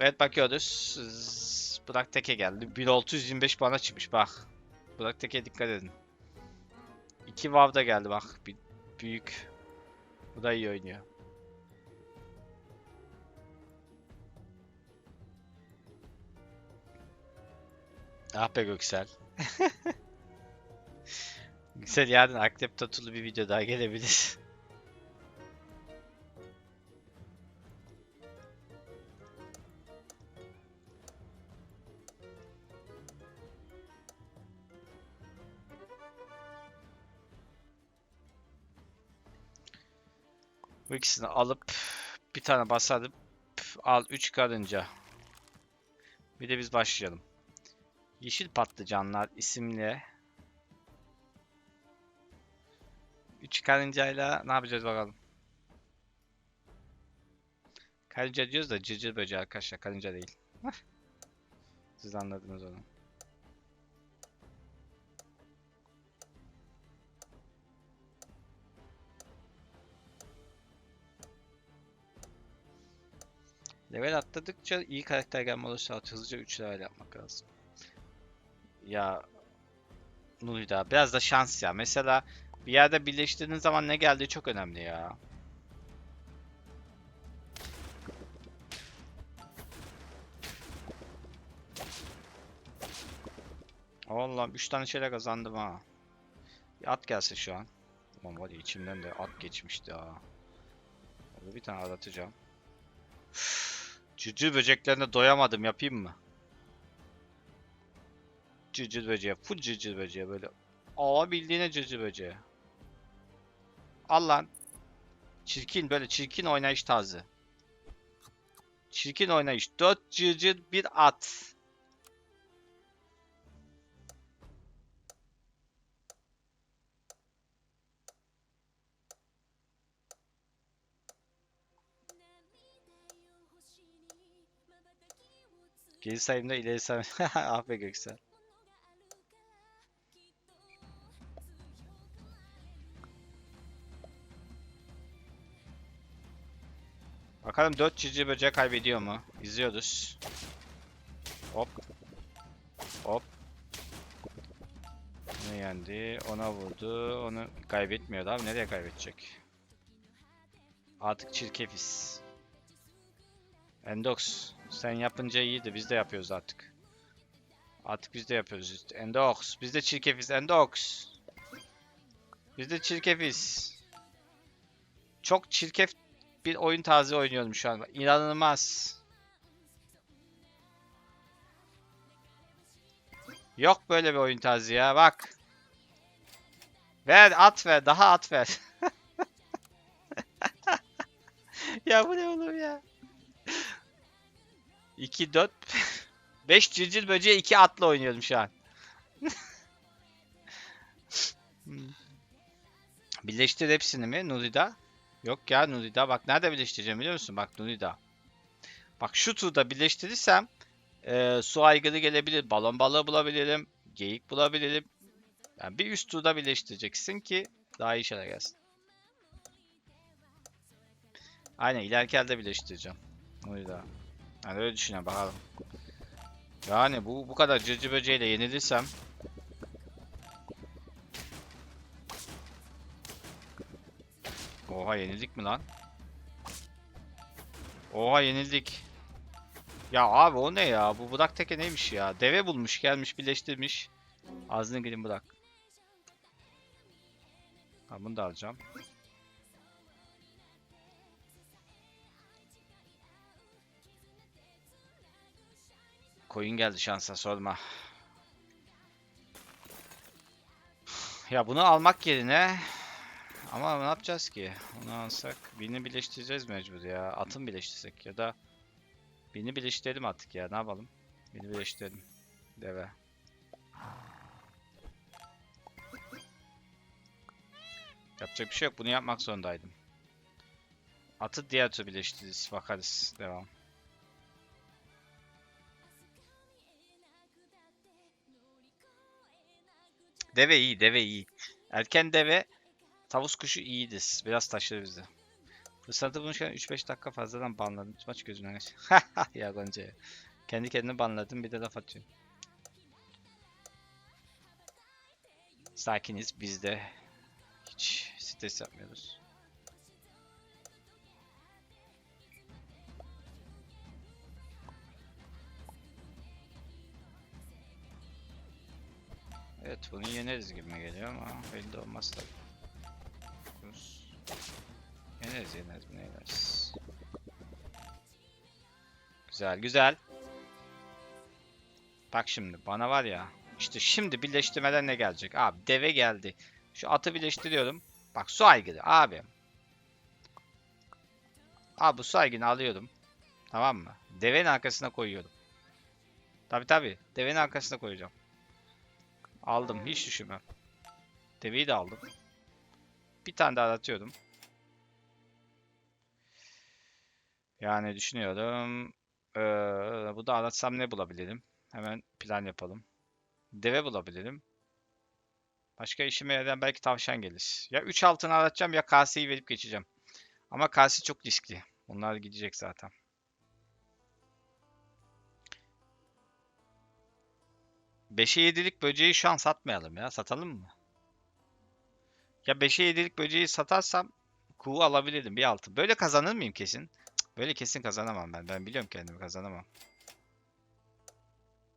Evet bakıyoruz. Zzz, Burak Teke geldi. 1625 bana çıkmış bak. Burak Teke'ye dikkat edin. 2 Vav da geldi bak. Bir, büyük. Bu da iyi oynuyor. Ah be Göksel. Göksel yarın akrep tatulu bir video daha gelebilir. Bu ikisini alıp bir tane basalım. Al 3 karınca. Bir de biz başlayalım. Yeşil Patlıcanlar isimli 3 karıncayla ne yapacağız bakalım. Karınca diyoruz da cırcır böceği arkadaşlar karınca değil. Siz anladınız onu. Level atladıkça iyi karakter gelme olursa hızlıca 3 level yapmak lazım. Ya Nuyda biraz da şans ya. Mesela bir yerde birleştirdiğin zaman ne geldiği çok önemli ya. Allah'ım 3 tane şeyle kazandım ha. Bir at gelse şu an. Ulan var içimden de at geçmişti ha. Bir tane aratacağım. Cırcır böceklerine doyamadım yapayım mı? Cırcır böceği. Full cırcır böceği böyle. Alabildiğine cırcır böceği. Al lan. Çirkin böyle çirkin oynayış tarzı. Çirkin oynayış. 4 cırcır bir at. Geri sayımda ileri sayım. ah be Göksel. Bakalım 4 çizici böcek kaybediyor mu? İzliyoruz. Hop. Hop. Ne yendi? Ona vurdu. Onu kaybetmiyor abi. Nereye kaybedecek? Artık çirkefiz. Endox. Sen yapınca iyiydi. Biz de yapıyoruz artık. Artık biz de yapıyoruz. Endox. Biz de çirkefiz. Endox. Biz de çirkefiz. Çok çirkef bir oyun tarzı oynuyorum şu an. İnanılmaz. Yok böyle bir oyun tarzı ya. Bak. Ver at ver. Daha at ver. ya bu ne oğlum ya? 2 4 5 cırcır böceği 2 atla oynuyorum şu an. Birleştir hepsini mi Nurida? Yok ya Nurida. Bak nerede birleştireceğim biliyor musun? Bak Nurida. Bak şu turda birleştirirsem e, su aygırı gelebilir. Balon balığı bulabilirim. Geyik bulabilirim. Yani bir üst turda birleştireceksin ki daha iyi şeyler gelsin. Aynen ileriki elde birleştireceğim. Nurida. Yani öyle düşünüyorum bakalım. Yani bu bu kadar cırcır böceğiyle yenilirsem Oha yenildik mi lan? Oha yenildik. Ya abi o ne ya? Bu Budak Teke neymiş ya? Deve bulmuş gelmiş birleştirmiş. Ağzını gelin Budak. Ha bunu da alacağım. Koyun geldi şansa sorma. Ya bunu almak yerine ama ne yapacağız ki? Onu alsak birini birleştireceğiz mecbur ya. Atın birleştirsek ya da birini birleştirelim artık ya. Ne yapalım? Birini birleştirelim. Deve. Yapacak bir şey yok. Bunu yapmak zorundaydım. Atı diğer türlü birleştiririz. Bakarız. Devam. Deve iyi, deve iyi. Erken deve tavus kuşu iyidir. Biraz taşır bizi. Fırsatı bulmuşken 3-5 dakika fazladan banladım. Maç gözümden kaç. ya Gonca ya. Kendi kendine banladım bir de laf atıyor. Sakiniz biz de hiç stres yapmıyoruz. Evet bunu yeneriz gibi geliyor ama belli olmaz tabii. Bakıyoruz. Yeneriz yeneriz bunu yeneriz. Güzel güzel. Bak şimdi bana var ya işte şimdi birleştirmeden ne gelecek? Abi deve geldi. Şu atı birleştiriyorum. Bak su aygırı abi. Abi bu su aygırını alıyorum. Tamam mı? Devenin arkasına koyuyorum. Tabi tabi. Devenin arkasına koyacağım. Aldım. Hiç düşünmem. Deveyi de aldım. Bir tane daha atıyorum. Yani düşünüyorum. Ee, bu da aratsam ne bulabilirim? Hemen plan yapalım. Deve bulabilirim. Başka işime yarayan belki tavşan gelir. Ya 3 altın aratacağım ya kaseyi verip geçeceğim. Ama kase çok riskli. Onlar gidecek zaten. Beşe yedilik böceği şu an satmayalım ya. Satalım mı? Ya 5'e 7'lik böceği satarsam kuğu alabilirim bir altı. Böyle kazanır mıyım kesin? Böyle kesin kazanamam ben. Ben biliyorum kendimi kazanamam.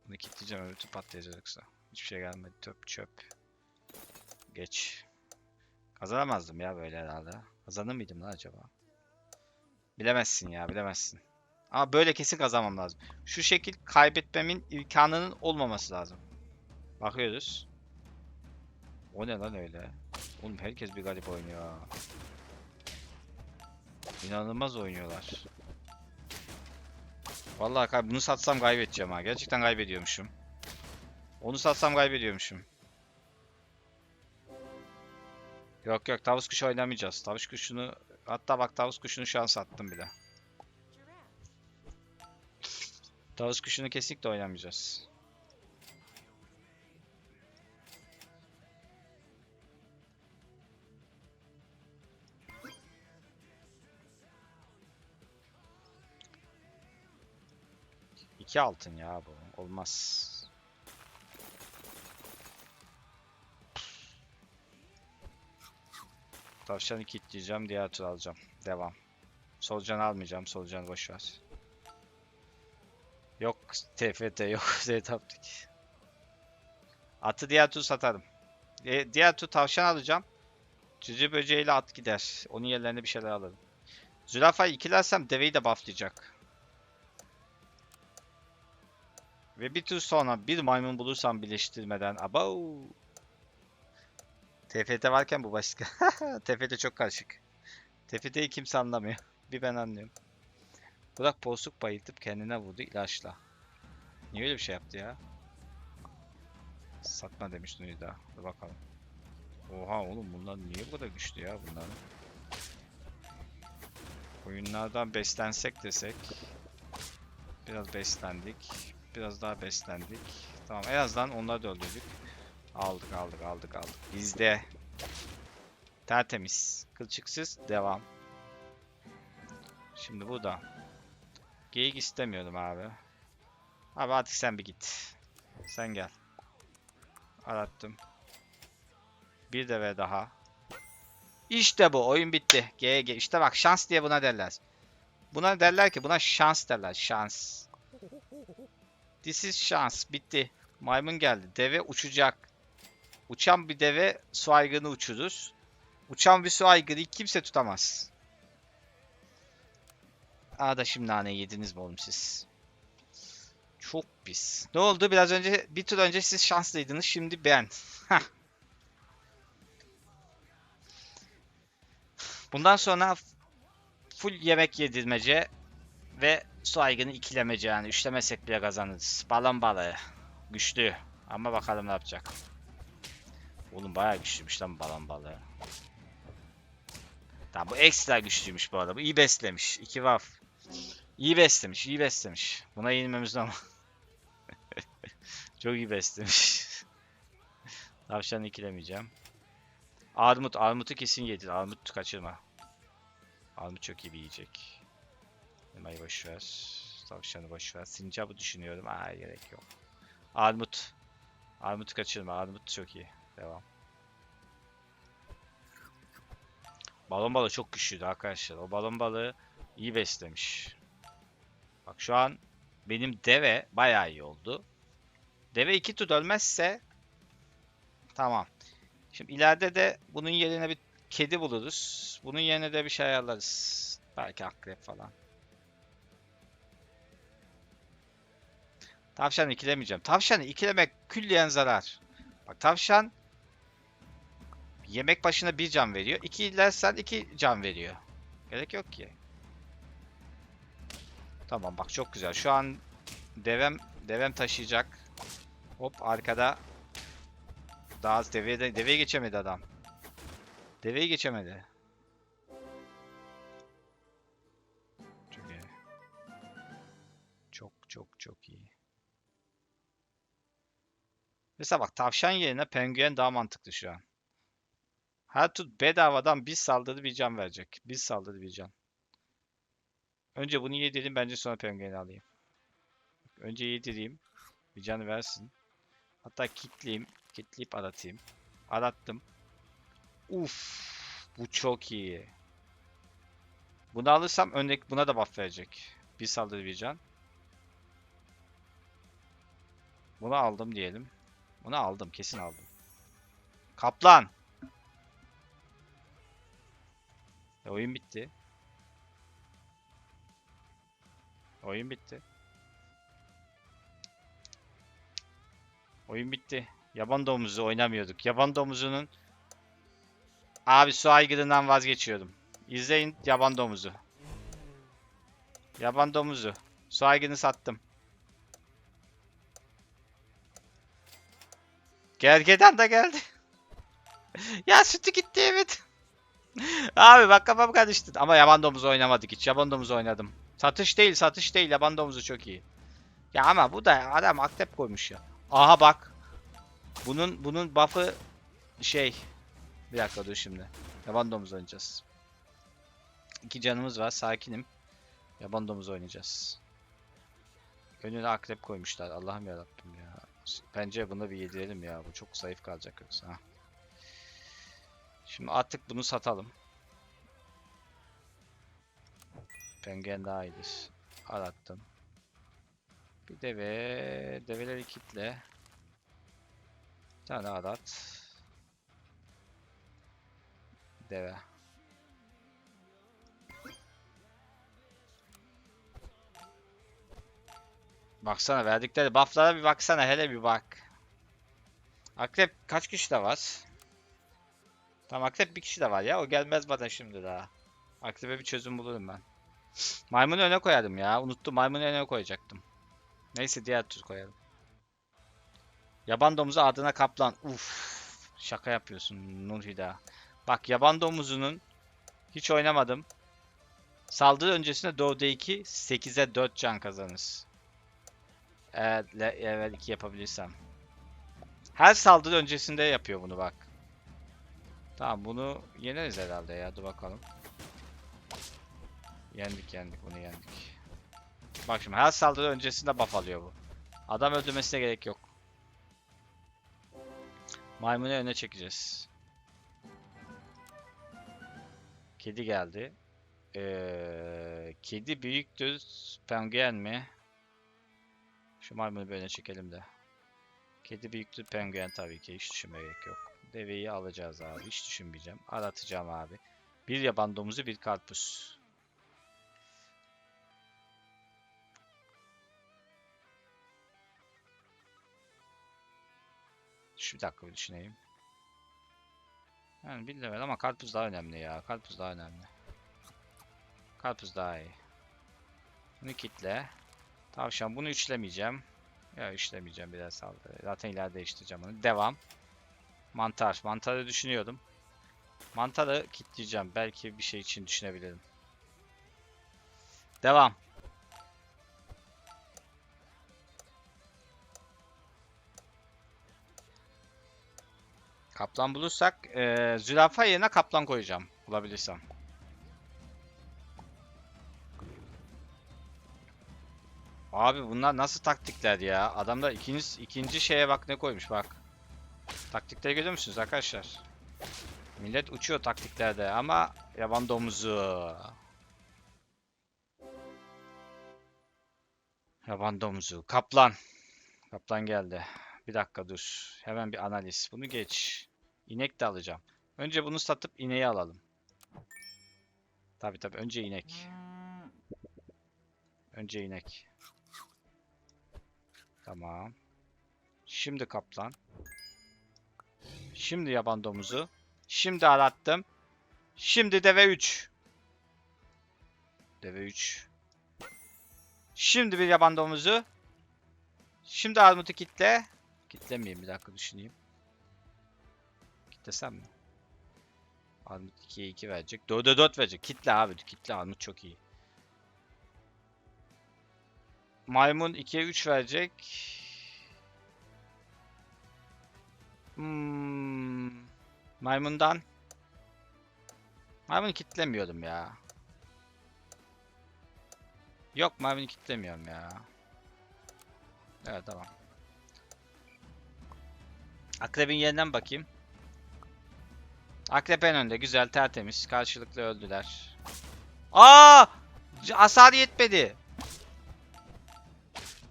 Bunu kilitleyeceğim öbür türlü patlayacak yoksa. Hiçbir şey gelmedi. Töp çöp. Geç. Kazanamazdım ya böyle herhalde. Kazanır mıydım lan acaba? Bilemezsin ya bilemezsin. Ama böyle kesin kazanmam lazım. Şu şekil kaybetmemin imkanının olmaması lazım. Bakıyoruz. O ne lan öyle? Oğlum herkes bir garip oynuyor. İnanılmaz oynuyorlar. Vallahi kay- bunu satsam kaybedeceğim ha. Gerçekten kaybediyormuşum. Onu satsam kaybediyormuşum. Yok yok tavus kuşu oynamayacağız. Tavus kuşunu hatta bak tavus kuşunu şu an sattım bile. Tavus kuşunu kesinlikle oynamayacağız. İki altın ya bu. Olmaz. Tavşanı kilitleyeceğim. Diğer tur alacağım. Devam. Solucanı almayacağım. Solucanı boş ver. Yok TFT yok Z-Taptik. Atı diğer tur satarım. E, diğer tur tavşan alacağım. Cüce böceğiyle at gider. Onun yerlerine bir şeyler alırım. Zürafayı ikilersem deveyi de bufflayacak. Ve bir tur sonra bir maymun bulursam birleştirmeden abau. TFT varken bu başka. TFT çok karışık. TFT'yi kimse anlamıyor. Bir ben anlıyorum. Burak porsuk bayıltıp kendine vurdu ilaçla. Niye öyle bir şey yaptı ya? Satma demiş Nuyda. Dur bakalım. Oha oğlum bunlar niye bu kadar güçlü ya bunların? Oyunlardan beslensek desek. Biraz beslendik. Biraz daha beslendik. Tamam en azından onları da öldürdük. Aldık aldık aldık aldık. Bizde. Tertemiz. Kılçıksız devam. Şimdi burada. Geyik istemiyorum abi. Abi artık sen bir git. Sen gel. Arattım. Bir deve daha. İşte bu. Oyun bitti. GG. İşte bak şans diye buna derler. Buna derler ki buna şans derler. Şans. This is şans. Bitti. Maymun geldi. Deve uçacak. Uçan bir deve su aygırını uçurur. Uçan bir su aygırıyı kimse tutamaz. Aa da şimdi naneyi yediniz mi oğlum siz? Çok pis. Ne oldu? Biraz önce bir tur önce siz şanslıydınız. Şimdi ben. Bundan sonra full yemek yedirmece ve su aygını ikilemece yani üçlemesek bile kazanırız. Balon balığı. Güçlü. Ama bakalım ne yapacak. Oğlum bayağı güçlüymüş lan balon balığı. Tamam bu ekstra güçlüymüş bu arada. Bu iyi beslemiş. 2 waf. İyi beslemiş, iyi beslemiş. Buna yenilmemiz ama. Çok iyi beslemiş. Tavşanı ikilemeyeceğim. Armut, armutu kesin yedir. Armut kaçırma. Armut çok iyi bir yiyecek. Elmayı boş ver. Tavşanı boş ver. Sincapı düşünüyorum. Aa gerek yok. Armut. Armut kaçırma. Armut çok iyi. Devam. Balon balığı çok güçlüydü arkadaşlar. O balon balığı iyi beslemiş. Bak şu an benim deve bayağı iyi oldu. Deve iki tur ölmezse tamam. Şimdi ileride de bunun yerine bir kedi buluruz. Bunun yerine de bir şey ayarlarız. Belki akrep falan. Tavşanı ikilemeyeceğim. Tavşanı ikilemek külliyen zarar. Bak tavşan yemek başına bir can veriyor. İki ilersen iki can veriyor. Gerek yok ki. Tamam bak çok güzel. Şu an devem devem taşıyacak. Hop arkada daha az deveye, de- deveye geçemedi adam. Deveyi geçemedi. Mesela bak tavşan yerine penguen daha mantıklı şu an. Her tut bedavadan bir saldırı bir can verecek. Bir saldırı bir can. Önce bunu yedireyim bence sonra pengueni alayım. Önce yedireyim. Bir canı versin. Hatta kitleyeyim. Kitleyip aratayım. Arattım. Uf, bu çok iyi. Bunu alırsam öndeki buna da buff verecek. Bir saldırı bir can. Bunu aldım diyelim. Bunu aldım, kesin aldım. Kaplan. E, oyun bitti. Oyun bitti. Oyun bitti. Yaban domuzu oynamıyorduk. Yaban domuzunun Abi su aygırından vazgeçiyordum. İzleyin yaban domuzu. Yaban domuzu. Su aygırını sattım. Gergedan da geldi. ya sütü gitti evet. Abi bak kafam karıştı. Ama yaban domuzu oynamadık hiç. Yaban domuzu oynadım. Satış değil satış değil. Yaban domuzu çok iyi. Ya ama bu da adam akrep koymuş ya. Aha bak. Bunun bunun buff'ı şey. Bir dakika dur şimdi. Yaban domuz oynayacağız. İki canımız var. Sakinim. Yaban domuz oynayacağız. Önüne akrep koymuşlar. Allah'ım yarabbim ya. Bence bunu bir yedirelim ya. Bu çok zayıf kalacak yoksa. Şimdi artık bunu satalım. Penguen daha iyidir. Arattım. Bir deve. Develeri kitle. Bir tane arat. Deve. Baksana verdikleri bufflara bir baksana hele bir bak. Akrep kaç kişi de var? Tamam akrep bir kişi de var ya o gelmez bana şimdi daha. Akrebe bir çözüm bulurum ben. Maymunu öne koyardım ya. Unuttum maymunu öne koyacaktım. Neyse diğer tür koyalım. Yaban domuzu adına kaplan. Uf. Şaka yapıyorsun Nurhida. Bak yaban domuzunun hiç oynamadım. Saldırı öncesinde 4'e 2, 8'e 4 can kazanırız. Eğer le- level 2 yapabilirsem. Her saldırı öncesinde yapıyor bunu bak. Tamam bunu yeneriz herhalde ya. Dur bakalım. Yendik yendik bunu yendik. Bak şimdi her saldırı öncesinde buff alıyor bu. Adam öldürmesine gerek yok. Maymunu öne çekeceğiz. Kedi geldi. Ee, kedi büyüktür. Penguen mi? Şu maymunu öne çekelim de. Kedi büyüktür. Penguen tabii ki. Hiç düşünmeye gerek yok. Deveyi alacağız abi. Hiç düşünmeyeceğim. Aratacağım abi. Bir yaban domuzu bir karpuz. Şu bir dakika bir düşüneyim. Yani level ama karpuz daha önemli ya. Karpuz daha önemli. Karpuz daha iyi. Bunu kitle. Tavşan bunu üçlemeyeceğim. Ya üçlemeyeceğim biraz saldırı. Zaten ileride değiştireceğim onu. Devam. Mantar. Mantarı düşünüyordum. Mantarı kitleyeceğim. Belki bir şey için düşünebilirim. Devam. Kaplan bulursak eee zürafa yerine kaplan koyacağım. Bulabilirsem. Abi bunlar nasıl taktikler ya? Adamlar ikinci, ikinci şeye bak ne koymuş bak. Taktikleri görüyor musunuz arkadaşlar? Millet uçuyor taktiklerde ama yaban domuzu. Yaban domuzu. Kaplan. Kaplan geldi. Bir dakika dur. Hemen bir analiz. Bunu geç. İnek de alacağım. Önce bunu satıp ineği alalım. Tabi tabi önce inek. Önce inek. Tamam. Şimdi kaplan. Şimdi yaban domuzu. Şimdi arattım. Şimdi deve 3. Deve 3. Şimdi bir yaban domuzu. Şimdi armutu kitle. Kitlemeyeyim bir dakika düşüneyim. Kitlesem mi? Armut 2'ye 2 verecek. 4'e 4 verecek. Kitle abi. Kitle armut çok iyi. Maymun 2'ye 3 verecek. Hmm. Maymundan. Maymunu kitlemiyorum ya. Yok maymunu kitlemiyorum ya. Evet tamam. Akrebin yerinden bakayım. Akrep en önde. Güzel tertemiz. Karşılıklı öldüler. Aa! Hasar yetmedi.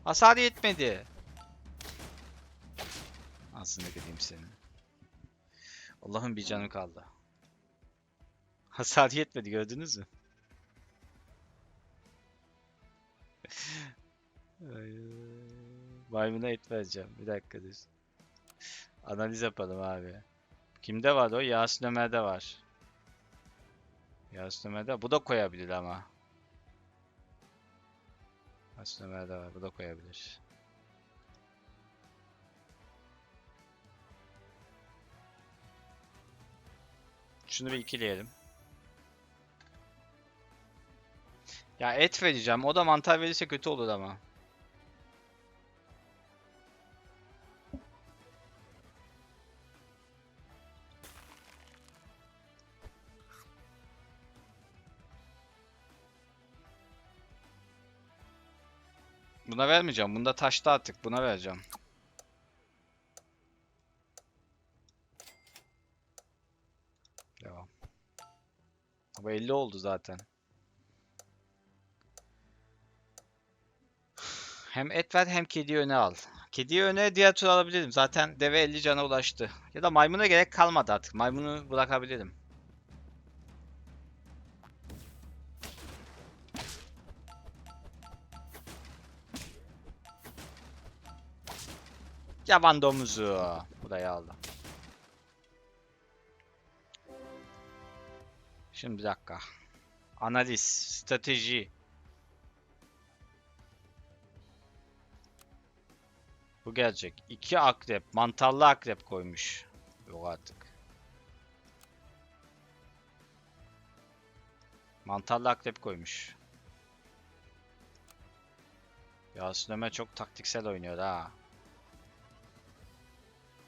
Hasar yetmedi. Aslında gideyim senin. Allah'ın bir canı kaldı. Hasar yetmedi gördünüz mü? Ay, Maymuna et vereceğim. Bir dakika dur. Analiz yapalım abi. Kimde var o? Yasin Ömer'de var. Yasin Ömer'de. Bu da koyabilir ama. Yasin Ömer'de var. Bu da koyabilir. Şunu bir ikileyelim. Ya et vereceğim. O da mantar verirse kötü olur ama. Buna vermeyeceğim. Bunda taşta artık. Buna vereceğim. Devam. Bu 50 oldu zaten. Hem et ver hem kediyi öne al. Kediyi öne diğer tur alabilirim. Zaten deve 50 cana ulaştı. Ya da maymuna gerek kalmadı artık. Maymunu bırakabilirim. Yaban domuzu. Burayı aldım. Şimdi bir dakika. Analiz, strateji. Bu gelecek. İki akrep, mantarlı akrep koymuş. Yok artık. Mantarlı akrep koymuş. Yasin çok taktiksel oynuyor ha.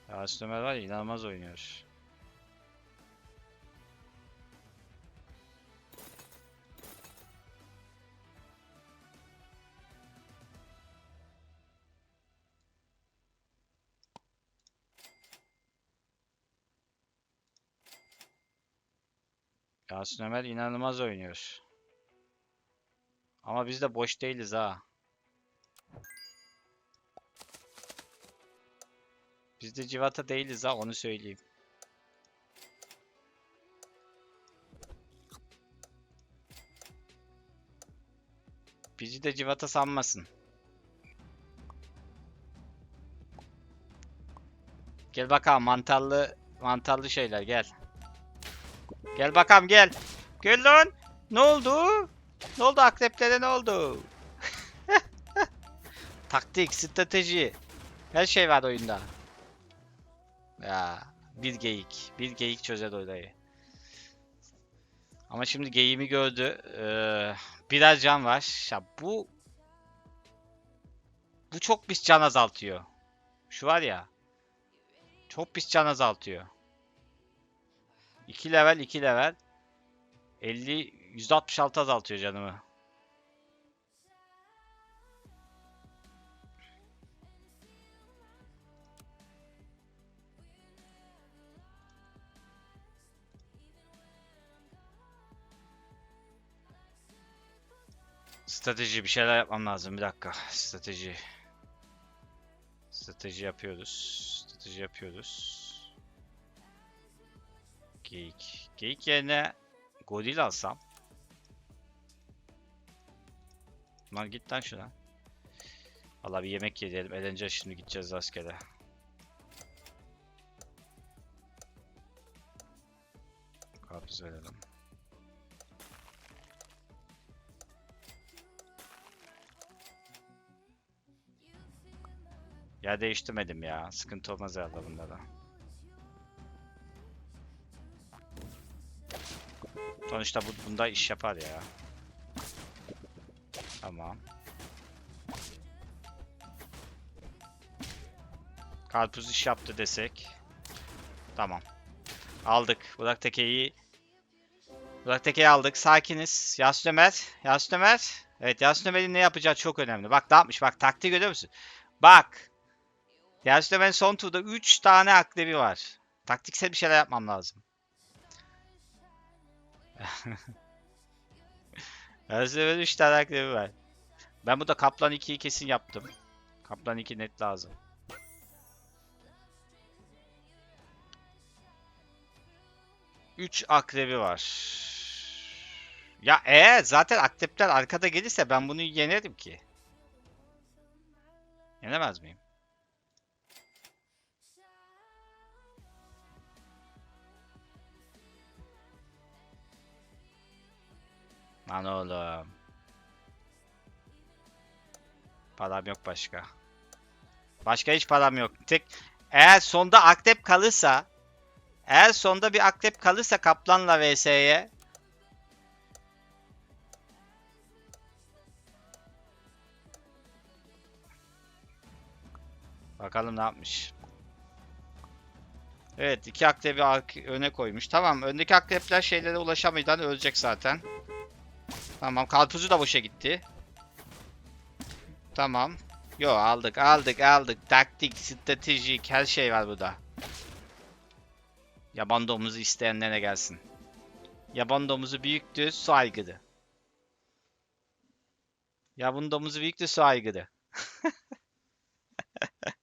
Yasin Ömer var ya inanılmaz oynuyor. Yasin Ömer inanılmaz oynuyor. Ama biz de boş değiliz ha. Biz de civata değiliz ha onu söyleyeyim. Bizi de civata sanmasın. Gel bakalım mantarlı mantarlı şeyler gel. Gel bakalım gel. Gel lan. Ne oldu? Ne oldu akreplere ne oldu? Taktik, strateji. Her şey var oyunda. Ya bir geyik. Bir geyik çözer orayı. Ama şimdi geyiğimi gördü. Ee, biraz can var. Ya bu bu çok pis can azaltıyor. Şu var ya. Çok pis can azaltıyor. 2 level 2 level 50 %66 azaltıyor canımı. Strateji bir şeyler yapmam lazım. Bir dakika. Strateji. Strateji yapıyoruz. Strateji yapıyoruz. Geyik. Geyik yerine goril alsam. Lan git lan şuna. Valla bir yemek yiyelim. Eğleneceğiz şimdi gideceğiz rastgele. Karpuz verelim. Ya değiştirmedim ya. Sıkıntı olmaz herhalde bunda da. Sonuçta bu, bunda iş yapar ya. Tamam. Karpuz iş yaptı desek. Tamam. Aldık. Burak Teke'yi Burak Teke'yi aldık. Sakiniz. Yasin Ömer. Yasin Ömer. Evet Yasin Ömer'in ne yapacağı çok önemli. Bak ne yapmış? Bak taktiği görüyor musun? Bak. Yasin Ömer'in son turda 3 tane aklebi var. Taktiksel bir şeyler yapmam lazım. Ömer'in 3 tane aklebi var. Ben burada Kaplan 2'yi kesin yaptım. Kaplan 2 net lazım. Üç akrebi var. Ya eğer zaten akrepler arkada gelirse ben bunu yenerim ki. Yenemez miyim? Lan oğlum. Param yok başka. Başka hiç param yok. Tek eğer sonda akrep kalırsa eğer sonda bir akrep kalırsa kaplanla vs'ye Bakalım ne yapmış. Evet iki akrebi öne koymuş. Tamam öndeki akrepler şeylere ulaşamadan ölecek zaten. Tamam karpuzu da boşa gitti. Tamam. Yo aldık aldık aldık. Taktik, stratejik her şey var burada. Yaban domuzu isteyenlere gelsin. Yaban domuzu büyüktür, su aygırı. Yaban domuzu büyüktür, su aygırı.